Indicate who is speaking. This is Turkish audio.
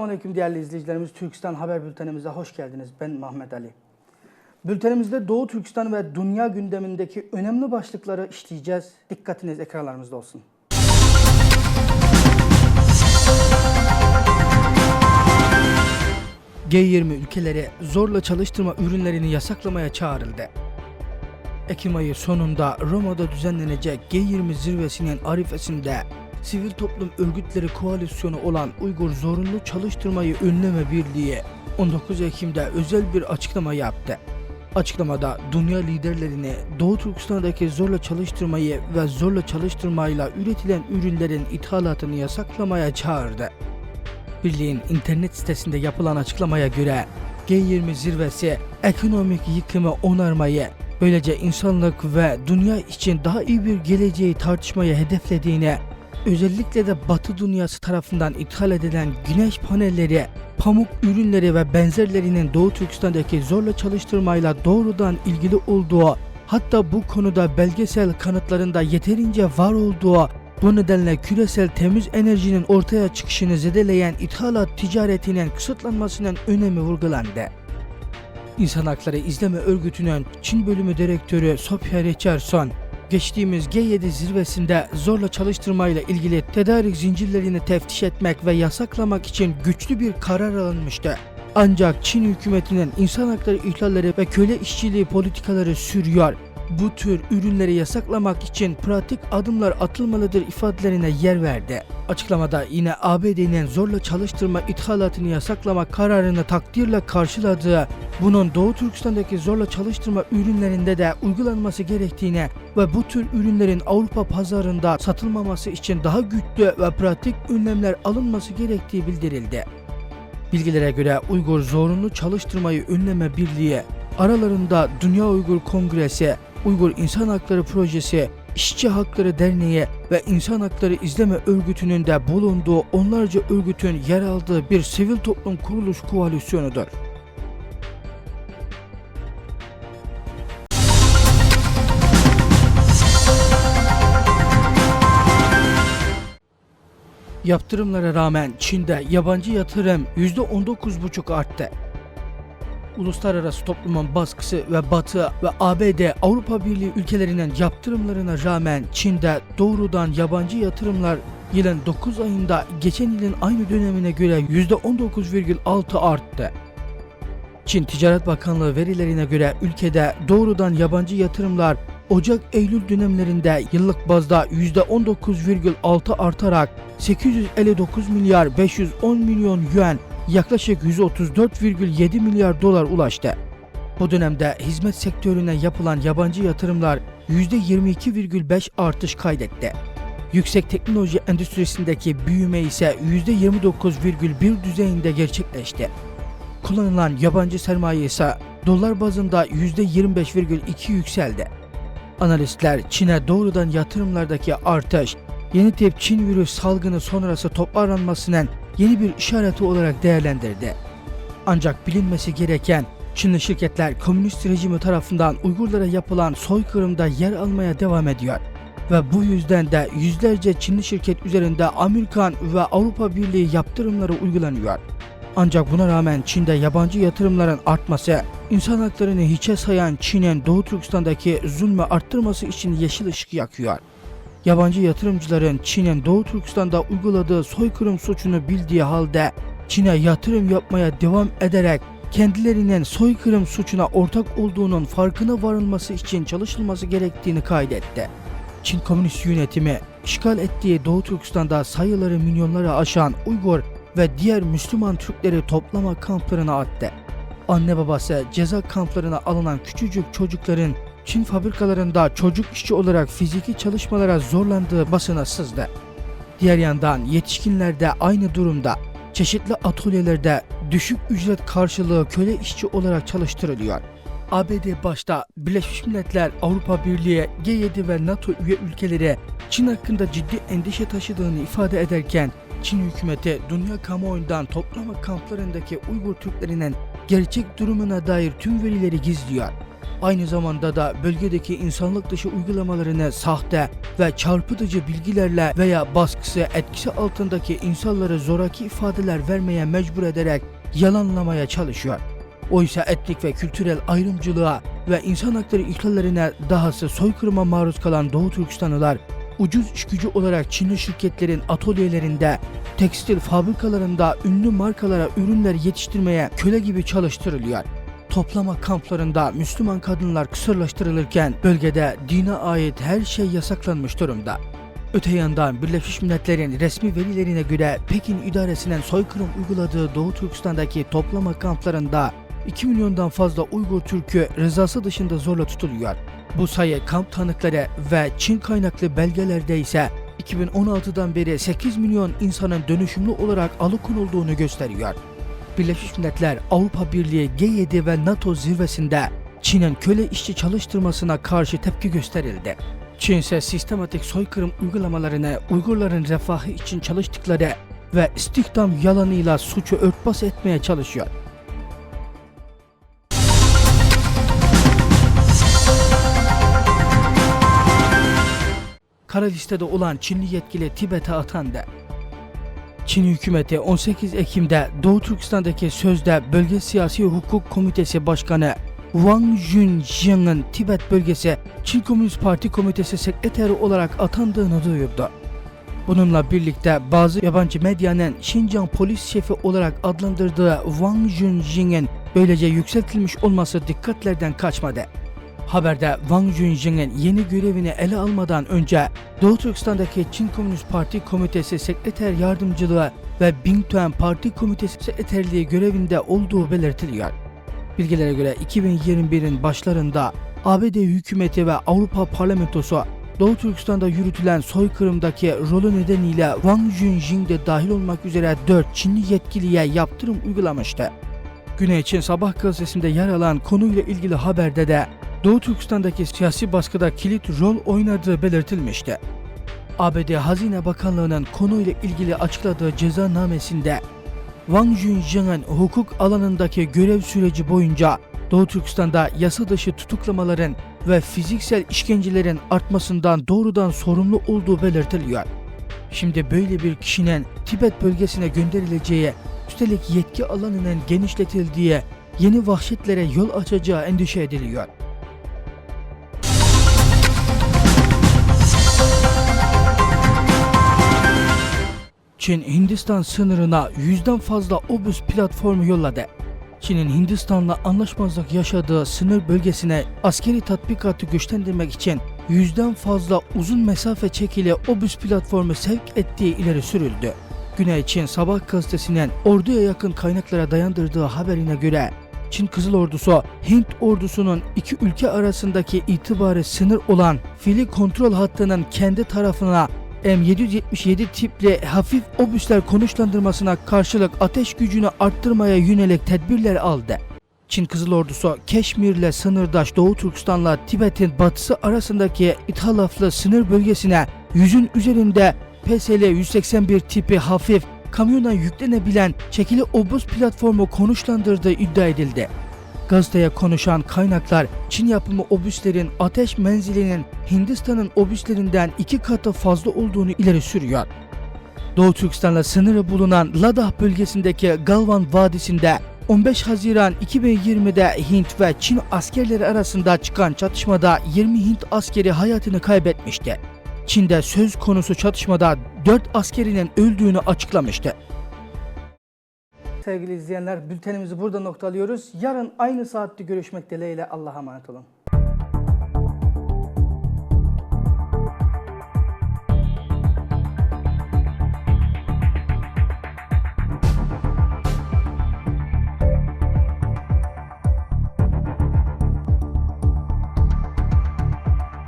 Speaker 1: Selamünaleyküm değerli izleyicilerimiz. Türkistan Haber Bültenimize hoş geldiniz. Ben Mehmet Ali. Bültenimizde Doğu Türkistan ve dünya gündemindeki önemli başlıkları işleyeceğiz. Dikkatiniz ekranlarımızda olsun. G20 ülkeleri zorla çalıştırma ürünlerini yasaklamaya çağrıldı. Ekim ayı sonunda Roma'da düzenlenecek G20 zirvesinin arifesinde sivil toplum örgütleri koalisyonu olan Uygur Zorunlu Çalıştırmayı Önleme Birliği 19 Ekim'de özel bir açıklama yaptı. Açıklamada dünya liderlerini Doğu Türkistan'daki zorla çalıştırmayı ve zorla çalıştırmayla üretilen ürünlerin ithalatını yasaklamaya çağırdı. Birliğin internet sitesinde yapılan açıklamaya göre G20 zirvesi ekonomik yıkımı onarmayı, böylece insanlık ve dünya için daha iyi bir geleceği tartışmayı hedeflediğini, özellikle de Batı dünyası tarafından ithal edilen güneş panelleri, pamuk ürünleri ve benzerlerinin Doğu Türkistan'daki zorla çalıştırmayla doğrudan ilgili olduğu, hatta bu konuda belgesel kanıtlarında yeterince var olduğu bu nedenle küresel temiz enerjinin ortaya çıkışını zedeleyen ithalat ticaretinin kısıtlanmasının önemi vurgulandı. İnsan Hakları İzleme Örgütü'nün Çin Bölümü Direktörü Sophia Richardson, geçtiğimiz G7 zirvesinde zorla çalıştırmayla ilgili tedarik zincirlerini teftiş etmek ve yasaklamak için güçlü bir karar alınmıştı. Ancak Çin hükümetinin insan hakları ihlalleri ve köle işçiliği politikaları sürüyor. Bu tür ürünleri yasaklamak için pratik adımlar atılmalıdır ifadelerine yer verdi. Açıklamada yine ABD'nin zorla çalıştırma ithalatını yasaklama kararını takdirle karşıladığı, bunun Doğu Türkistan'daki zorla çalıştırma ürünlerinde de uygulanması gerektiğine ve bu tür ürünlerin Avrupa pazarında satılmaması için daha güçlü ve pratik önlemler alınması gerektiği bildirildi. Bilgilere göre Uygur Zorunlu Çalıştırmayı Önleme Birliği, aralarında Dünya Uygur Kongresi, Uygur İnsan Hakları Projesi, İşçi Hakları Derneği ve İnsan Hakları İzleme Örgütü'nün de bulunduğu onlarca örgütün yer aldığı bir sivil toplum kuruluş koalisyonudur. Yaptırımlara rağmen Çin'de yabancı yatırım %19,5 arttı. Uluslararası toplumun baskısı ve Batı ve ABD Avrupa Birliği ülkelerinin yaptırımlarına rağmen Çin'de doğrudan yabancı yatırımlar yılın 9 ayında geçen yılın aynı dönemine göre %19,6 arttı. Çin Ticaret Bakanlığı verilerine göre ülkede doğrudan yabancı yatırımlar Ocak-Eylül dönemlerinde yıllık bazda %19,6 artarak 859 milyar 510 milyon yuan yaklaşık 134,7 milyar dolar ulaştı. Bu dönemde hizmet sektörüne yapılan yabancı yatırımlar %22,5 artış kaydetti. Yüksek teknoloji endüstrisindeki büyüme ise %29,1 düzeyinde gerçekleşti. Kullanılan yabancı sermaye ise dolar bazında %25,2 yükseldi. Analistler Çin'e doğrudan yatırımlardaki artış, yeni tip Çin virüs salgını sonrası toparlanmasının yeni bir işareti olarak değerlendirdi. Ancak bilinmesi gereken Çinli şirketler komünist rejimi tarafından Uygurlara yapılan soykırımda yer almaya devam ediyor. Ve bu yüzden de yüzlerce Çinli şirket üzerinde Amerikan ve Avrupa Birliği yaptırımları uygulanıyor. Ancak buna rağmen Çin'de yabancı yatırımların artması, insan haklarını hiçe sayan Çin'in Doğu Türkistan'daki zulmü arttırması için yeşil ışık yakıyor. Yabancı yatırımcıların Çin'in Doğu Türkistan'da uyguladığı soykırım suçunu bildiği halde Çin'e yatırım yapmaya devam ederek kendilerinin soykırım suçuna ortak olduğunun farkına varılması için çalışılması gerektiğini kaydetti. Çin Komünist yönetimi işgal ettiği Doğu Türkistan'da sayıları milyonları aşan Uygur ve diğer Müslüman Türkleri toplama kamplarına attı. Anne babası ceza kamplarına alınan küçücük çocukların Çin fabrikalarında çocuk işçi olarak fiziki çalışmalara zorlandığı basına sızdı. Diğer yandan yetişkinler de aynı durumda. Çeşitli atölyelerde düşük ücret karşılığı köle işçi olarak çalıştırılıyor. ABD başta Birleşmiş Milletler, Avrupa Birliği, G7 ve NATO üye ülkeleri Çin hakkında ciddi endişe taşıdığını ifade ederken Çin hükümeti dünya kamuoyundan toplama kamplarındaki Uygur Türklerinin gerçek durumuna dair tüm verileri gizliyor. Aynı zamanda da bölgedeki insanlık dışı uygulamalarını sahte ve çarpıtıcı bilgilerle veya baskısı etkisi altındaki insanları zoraki ifadeler vermeye mecbur ederek yalanlamaya çalışıyor. Oysa etnik ve kültürel ayrımcılığa ve insan hakları ihlallerine dahası soykırıma maruz kalan Doğu Türkistanlılar ucuz iş gücü olarak Çinli şirketlerin atölyelerinde, tekstil fabrikalarında ünlü markalara ürünler yetiştirmeye köle gibi çalıştırılıyor. Toplama kamplarında Müslüman kadınlar kısırlaştırılırken bölgede dine ait her şey yasaklanmış durumda. Öte yandan Birleşmiş Milletler'in resmi verilerine göre Pekin idaresinin soykırım uyguladığı Doğu Türkistan'daki toplama kamplarında 2 milyondan fazla Uygur Türk'ü rızası dışında zorla tutuluyor. Bu sayı kamp tanıkları ve Çin kaynaklı belgelerde ise 2016'dan beri 8 milyon insanın dönüşümlü olarak alıkonulduğunu gösteriyor. Birleşmiş Milletler, Avrupa Birliği, G7 ve NATO zirvesinde Çin'in köle işçi çalıştırmasına karşı tepki gösterildi. Çin ise sistematik soykırım uygulamalarını Uygurların refahı için çalıştıkları ve istihdam yalanıyla suçu örtbas etmeye çalışıyor. Kara listede olan Çinli yetkili Tibet'e atandı. Çin hükümeti 18 Ekim'de Doğu Türkistan'daki sözde Bölge Siyasi Hukuk Komitesi Başkanı Wang Junjiang'ın Tibet bölgesi Çin Komünist Parti Komitesi sekreteri olarak atandığını duyurdu. Bununla birlikte bazı yabancı medyanın Şincan polis şefi olarak adlandırdığı Wang Junjiang'in böylece yükseltilmiş olması dikkatlerden kaçmadı. Haberde Wang Junjiang'in yeni görevini ele almadan önce Doğu Türkistan'daki Çin Komünist Parti Komitesi Sekreter Yardımcılığı ve Bingtuan Parti Komitesi Sekreterliği görevinde olduğu belirtiliyor. Bilgilere göre 2021'in başlarında ABD hükümeti ve Avrupa Parlamentosu Doğu Türkistan'da yürütülen soykırımdaki rolü nedeniyle Wang Junjing de dahil olmak üzere 4 Çinli yetkiliye yaptırım uygulamıştı. Güney Çin Sabah gazetesinde yer alan konuyla ilgili haberde de Doğu Türkistan'daki siyasi baskıda kilit rol oynadığı belirtilmişti. ABD Hazine Bakanlığı'nın konuyla ilgili açıkladığı cezanamesinde Wang Junjiang'ın hukuk alanındaki görev süreci boyunca Doğu Türkistan'da yasa dışı tutuklamaların ve fiziksel işkencelerin artmasından doğrudan sorumlu olduğu belirtiliyor. Şimdi böyle bir kişinin Tibet bölgesine gönderileceği, üstelik yetki alanının genişletildiği yeni vahşetlere yol açacağı endişe ediliyor. Çin Hindistan sınırına yüzden fazla obüs platformu yolladı. Çin'in Hindistan'la anlaşmazlık yaşadığı sınır bölgesine askeri tatbikatı güçlendirmek için yüzden fazla uzun mesafe çekili obüs platformu sevk ettiği ileri sürüldü. Güney Çin Sabah gazetesinin orduya yakın kaynaklara dayandırdığı haberine göre Çin Kızıl Ordusu, Hint ordusunun iki ülke arasındaki itibarı sınır olan fili kontrol hattının kendi tarafına M777 tipli hafif obüsler konuşlandırmasına karşılık ateş gücünü arttırmaya yönelik tedbirler aldı. Çin Kızıl Ordusu, Keşmir'le sınırdaş Doğu Türkistan'la Tibet'in batısı arasındaki ithalaflı sınır bölgesine yüzün üzerinde PSL-181 tipi hafif kamyona yüklenebilen çekili obüs platformu konuşlandırdığı iddia edildi. Gazeteye konuşan kaynaklar Çin yapımı obüslerin ateş menzilinin Hindistan'ın obüslerinden iki katı fazla olduğunu ileri sürüyor. Doğu Türkistan'la sınırı bulunan Ladakh bölgesindeki Galvan Vadisi'nde 15 Haziran 2020'de Hint ve Çin askerleri arasında çıkan çatışmada 20 Hint askeri hayatını kaybetmişti. Çin'de söz konusu çatışmada 4 askerinin öldüğünü açıklamıştı. Sevgili izleyenler bültenimizi burada noktalıyoruz. Yarın aynı saatte görüşmek dileğiyle Allah'a emanet olun.